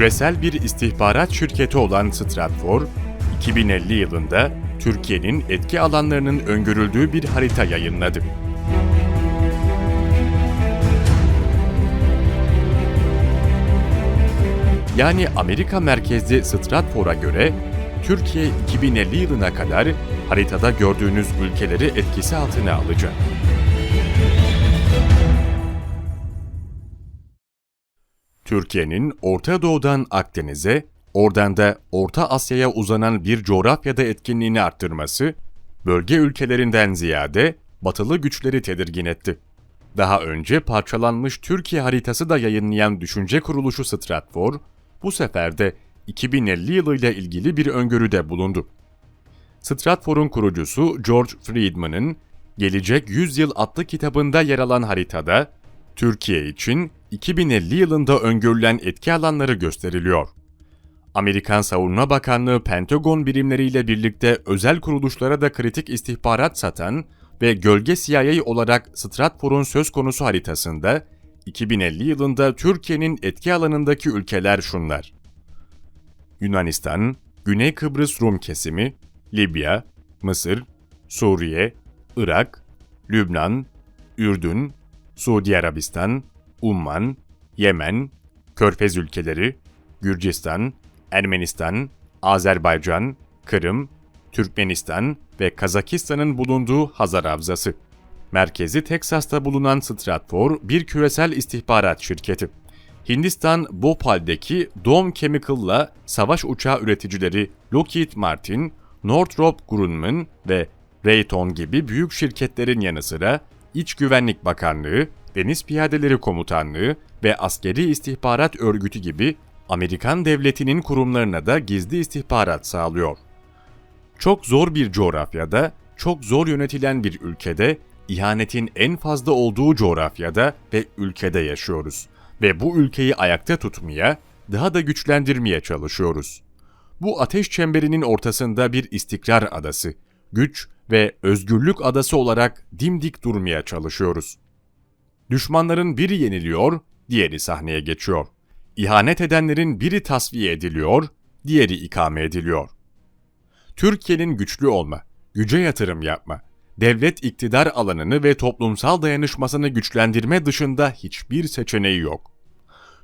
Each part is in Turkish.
Küresel bir istihbarat şirketi olan Stratfor, 2050 yılında Türkiye'nin etki alanlarının öngörüldüğü bir harita yayınladı. Yani Amerika merkezli Stratfor'a göre Türkiye 2050 yılına kadar haritada gördüğünüz ülkeleri etkisi altına alacak. Türkiye'nin Orta Doğu'dan Akdeniz'e, oradan da Orta Asya'ya uzanan bir coğrafyada etkinliğini arttırması, bölge ülkelerinden ziyade batılı güçleri tedirgin etti. Daha önce parçalanmış Türkiye haritası da yayınlayan düşünce kuruluşu Stratfor, bu sefer de 2050 yılıyla ilgili bir öngörüde bulundu. Stratfor'un kurucusu George Friedman'ın Gelecek 100 Yıl adlı kitabında yer alan haritada Türkiye için 2050 yılında öngörülen etki alanları gösteriliyor. Amerikan Savunma Bakanlığı Pentagon birimleriyle birlikte özel kuruluşlara da kritik istihbarat satan ve gölge CIA olarak Stratfor'un söz konusu haritasında 2050 yılında Türkiye'nin etki alanındaki ülkeler şunlar. Yunanistan, Güney Kıbrıs Rum kesimi, Libya, Mısır, Suriye, Irak, Lübnan, Ürdün, Suudi Arabistan, Umman, Yemen, Körfez ülkeleri, Gürcistan, Ermenistan, Azerbaycan, Kırım, Türkmenistan ve Kazakistan'ın bulunduğu Hazar Havzası. Merkezi Teksas'ta bulunan Stratfor bir küresel istihbarat şirketi. Hindistan Bhopal'deki Dom Chemical'la savaş uçağı üreticileri Lockheed Martin, Northrop Grumman ve Raytheon gibi büyük şirketlerin yanı sıra İç Güvenlik Bakanlığı, Deniz Piyadeleri Komutanlığı ve Askeri İstihbarat Örgütü gibi Amerikan devletinin kurumlarına da gizli istihbarat sağlıyor. Çok zor bir coğrafyada, çok zor yönetilen bir ülkede, ihanetin en fazla olduğu coğrafyada ve ülkede yaşıyoruz. Ve bu ülkeyi ayakta tutmaya, daha da güçlendirmeye çalışıyoruz. Bu ateş çemberinin ortasında bir istikrar adası, güç ve özgürlük adası olarak dimdik durmaya çalışıyoruz. Düşmanların biri yeniliyor, diğeri sahneye geçiyor. İhanet edenlerin biri tasfiye ediliyor, diğeri ikame ediliyor. Türkiye'nin güçlü olma, güce yatırım yapma, devlet iktidar alanını ve toplumsal dayanışmasını güçlendirme dışında hiçbir seçeneği yok.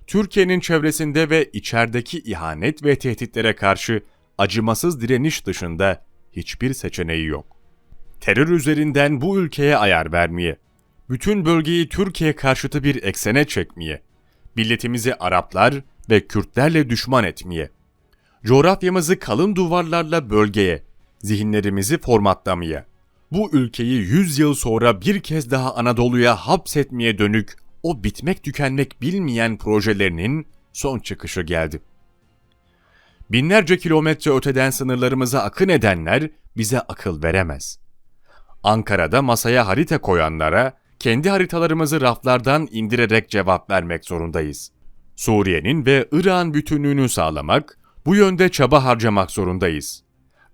Türkiye'nin çevresinde ve içerideki ihanet ve tehditlere karşı acımasız direniş dışında hiçbir seçeneği yok. Terör üzerinden bu ülkeye ayar vermeye, bütün bölgeyi Türkiye karşıtı bir eksene çekmeye, milletimizi Araplar ve Kürtlerle düşman etmeye, coğrafyamızı kalın duvarlarla bölgeye, zihinlerimizi formatlamaya, bu ülkeyi 100 yıl sonra bir kez daha Anadolu'ya hapsetmeye dönük o bitmek tükenmek bilmeyen projelerinin son çıkışı geldi. Binlerce kilometre öteden sınırlarımıza akın edenler bize akıl veremez. Ankara'da masaya harita koyanlara kendi haritalarımızı raflardan indirerek cevap vermek zorundayız. Suriye'nin ve Irak'ın bütünlüğünü sağlamak, bu yönde çaba harcamak zorundayız.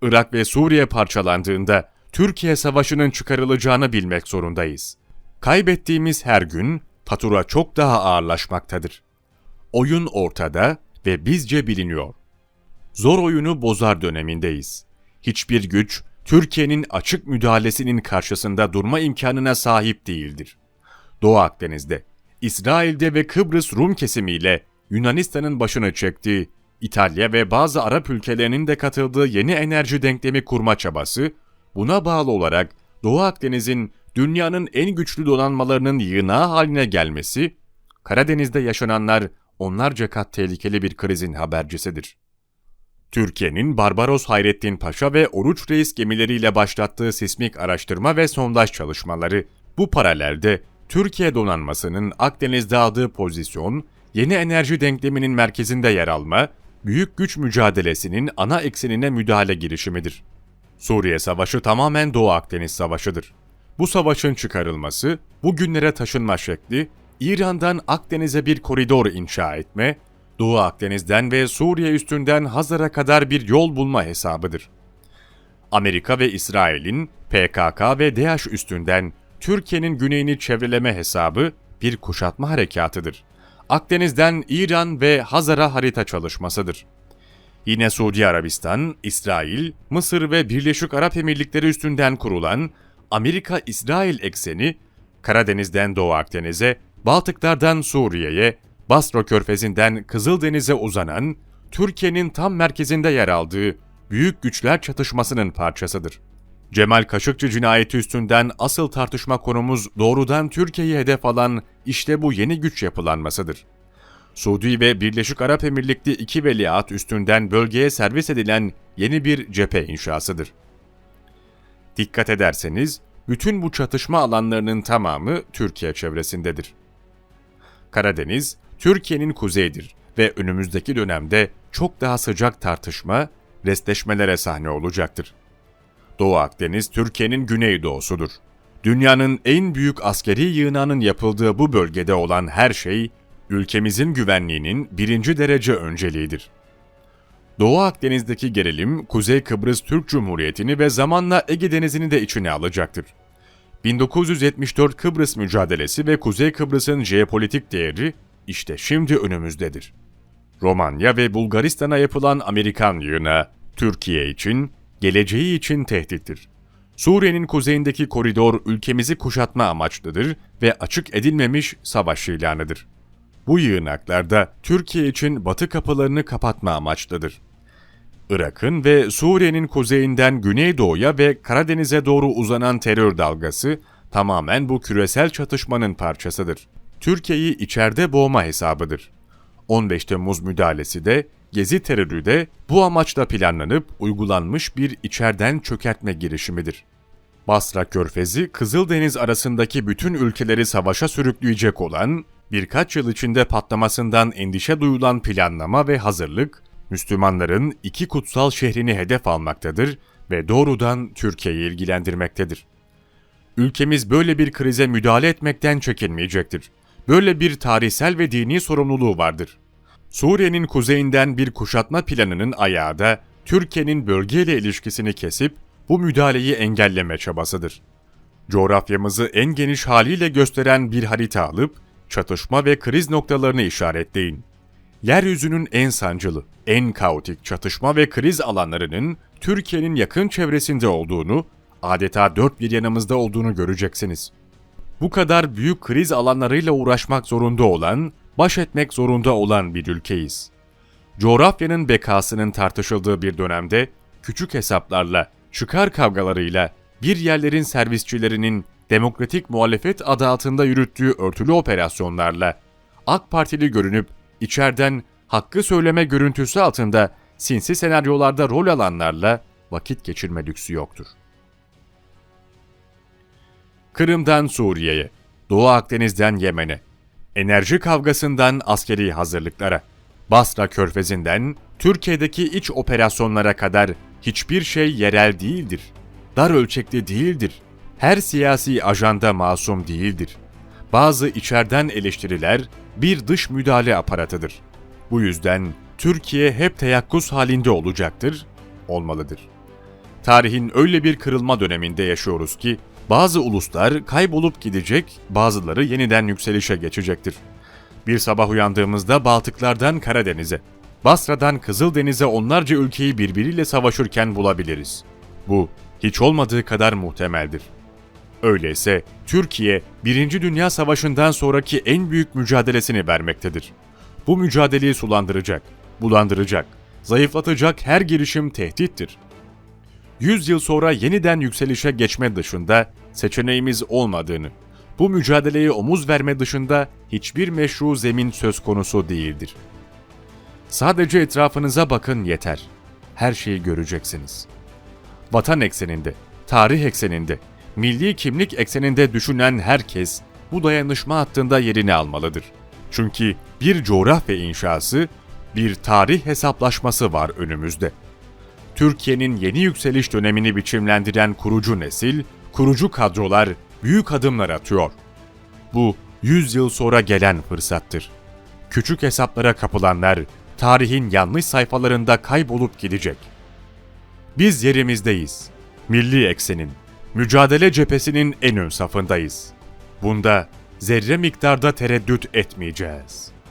Irak ve Suriye parçalandığında Türkiye Savaşı'nın çıkarılacağını bilmek zorundayız. Kaybettiğimiz her gün fatura çok daha ağırlaşmaktadır. Oyun ortada ve bizce biliniyor. Zor oyunu bozar dönemindeyiz. Hiçbir güç Türkiye'nin açık müdahalesinin karşısında durma imkanına sahip değildir. Doğu Akdeniz'de, İsrail'de ve Kıbrıs Rum kesimiyle Yunanistan'ın başını çektiği, İtalya ve bazı Arap ülkelerinin de katıldığı yeni enerji denklemi kurma çabası, buna bağlı olarak Doğu Akdeniz'in dünyanın en güçlü donanmalarının yığınağı haline gelmesi, Karadeniz'de yaşananlar onlarca kat tehlikeli bir krizin habercisidir. Türkiye'nin Barbaros Hayrettin Paşa ve Oruç Reis gemileriyle başlattığı sismik araştırma ve sondaj çalışmaları, bu paralelde Türkiye donanmasının Akdeniz'de aldığı pozisyon, yeni enerji denkleminin merkezinde yer alma, büyük güç mücadelesinin ana eksenine müdahale girişimidir. Suriye Savaşı tamamen Doğu Akdeniz Savaşı'dır. Bu savaşın çıkarılması, bugünlere taşınma şekli, İran'dan Akdeniz'e bir koridor inşa etme, Doğu Akdeniz'den ve Suriye üstünden Hazar'a kadar bir yol bulma hesabıdır. Amerika ve İsrail'in PKK ve DAEŞ üstünden Türkiye'nin güneyini çevreleme hesabı bir kuşatma harekatıdır. Akdeniz'den İran ve Hazar'a harita çalışmasıdır. Yine Suudi Arabistan, İsrail, Mısır ve Birleşik Arap Emirlikleri üstünden kurulan Amerika-İsrail ekseni, Karadeniz'den Doğu Akdeniz'e, Baltıklardan Suriye'ye, Basra Körfezi'nden Kızıldeniz'e uzanan, Türkiye'nin tam merkezinde yer aldığı büyük güçler çatışmasının parçasıdır. Cemal Kaşıkçı cinayeti üstünden asıl tartışma konumuz doğrudan Türkiye'yi hedef alan işte bu yeni güç yapılanmasıdır. Suudi ve Birleşik Arap Emirlikleri iki veliaht üstünden bölgeye servis edilen yeni bir cephe inşasıdır. Dikkat ederseniz, bütün bu çatışma alanlarının tamamı Türkiye çevresindedir. Karadeniz, Türkiye'nin kuzeyidir ve önümüzdeki dönemde çok daha sıcak tartışma, restleşmelere sahne olacaktır. Doğu Akdeniz, Türkiye'nin güneydoğusudur. Dünyanın en büyük askeri yığınağının yapıldığı bu bölgede olan her şey, ülkemizin güvenliğinin birinci derece önceliğidir. Doğu Akdeniz'deki gerilim, Kuzey Kıbrıs Türk Cumhuriyeti'ni ve zamanla Ege Denizi'ni de içine alacaktır. 1974 Kıbrıs mücadelesi ve Kuzey Kıbrıs'ın jeopolitik değeri işte şimdi önümüzdedir. Romanya ve Bulgaristan'a yapılan Amerikan yığını, Türkiye için, geleceği için tehdittir. Suriye'nin kuzeyindeki koridor ülkemizi kuşatma amaçlıdır ve açık edilmemiş savaş ilanıdır. Bu yığınaklarda Türkiye için batı kapılarını kapatma amaçlıdır. Irak'ın ve Suriye'nin kuzeyinden Güneydoğu'ya ve Karadeniz'e doğru uzanan terör dalgası tamamen bu küresel çatışmanın parçasıdır. Türkiye'yi içeride boğma hesabıdır. 15 Temmuz müdahalesi de, Gezi terörü de bu amaçla planlanıp uygulanmış bir içeriden çökertme girişimidir. Basra Körfezi, Kızıldeniz arasındaki bütün ülkeleri savaşa sürükleyecek olan, birkaç yıl içinde patlamasından endişe duyulan planlama ve hazırlık, Müslümanların iki kutsal şehrini hedef almaktadır ve doğrudan Türkiye'yi ilgilendirmektedir. Ülkemiz böyle bir krize müdahale etmekten çekinmeyecektir. Böyle bir tarihsel ve dini sorumluluğu vardır. Suriye'nin kuzeyinden bir kuşatma planının ayağı da Türkiye'nin bölgeyle ilişkisini kesip bu müdahaleyi engelleme çabasıdır. Coğrafyamızı en geniş haliyle gösteren bir harita alıp çatışma ve kriz noktalarını işaretleyin. Yeryüzünün en sancılı, en kaotik çatışma ve kriz alanlarının Türkiye'nin yakın çevresinde olduğunu, adeta dört bir yanımızda olduğunu göreceksiniz. Bu kadar büyük kriz alanlarıyla uğraşmak zorunda olan, baş etmek zorunda olan bir ülkeyiz. Coğrafyanın bekasının tartışıldığı bir dönemde küçük hesaplarla, çıkar kavgalarıyla bir yerlerin servisçilerinin demokratik muhalefet adı altında yürüttüğü örtülü operasyonlarla AK Partili görünüp içeriden hakkı söyleme görüntüsü altında sinsi senaryolarda rol alanlarla vakit geçirme lüksü yoktur. Kırım'dan Suriye'ye, Doğu Akdeniz'den Yemen'e, enerji kavgasından askeri hazırlıklara, Basra Körfezi'nden Türkiye'deki iç operasyonlara kadar hiçbir şey yerel değildir. Dar ölçekli değildir. Her siyasi ajanda masum değildir. Bazı içeriden eleştiriler bir dış müdahale aparatıdır. Bu yüzden Türkiye hep teyakkuz halinde olacaktır, olmalıdır. Tarihin öyle bir kırılma döneminde yaşıyoruz ki bazı uluslar kaybolup gidecek, bazıları yeniden yükselişe geçecektir. Bir sabah uyandığımızda Baltıklardan Karadeniz'e, Basra'dan Kızıldeniz'e onlarca ülkeyi birbiriyle savaşırken bulabiliriz. Bu hiç olmadığı kadar muhtemeldir. Öyleyse Türkiye, Birinci Dünya Savaşı'ndan sonraki en büyük mücadelesini vermektedir. Bu mücadeleyi sulandıracak, bulandıracak, zayıflatacak her girişim tehdittir. 100 yıl sonra yeniden yükselişe geçme dışında seçeneğimiz olmadığını, bu mücadeleye omuz verme dışında hiçbir meşru zemin söz konusu değildir. Sadece etrafınıza bakın yeter. Her şeyi göreceksiniz. Vatan ekseninde, tarih ekseninde, milli kimlik ekseninde düşünen herkes bu dayanışma hattında yerini almalıdır. Çünkü bir coğrafya inşası, bir tarih hesaplaşması var önümüzde. Türkiye'nin yeni yükseliş dönemini biçimlendiren kurucu nesil, kurucu kadrolar büyük adımlar atıyor. Bu 100 yıl sonra gelen fırsattır. Küçük hesaplara kapılanlar tarihin yanlış sayfalarında kaybolup gidecek. Biz yerimizdeyiz. Milli eksenin, mücadele cephesinin en ön safındayız. Bunda zerre miktarda tereddüt etmeyeceğiz.''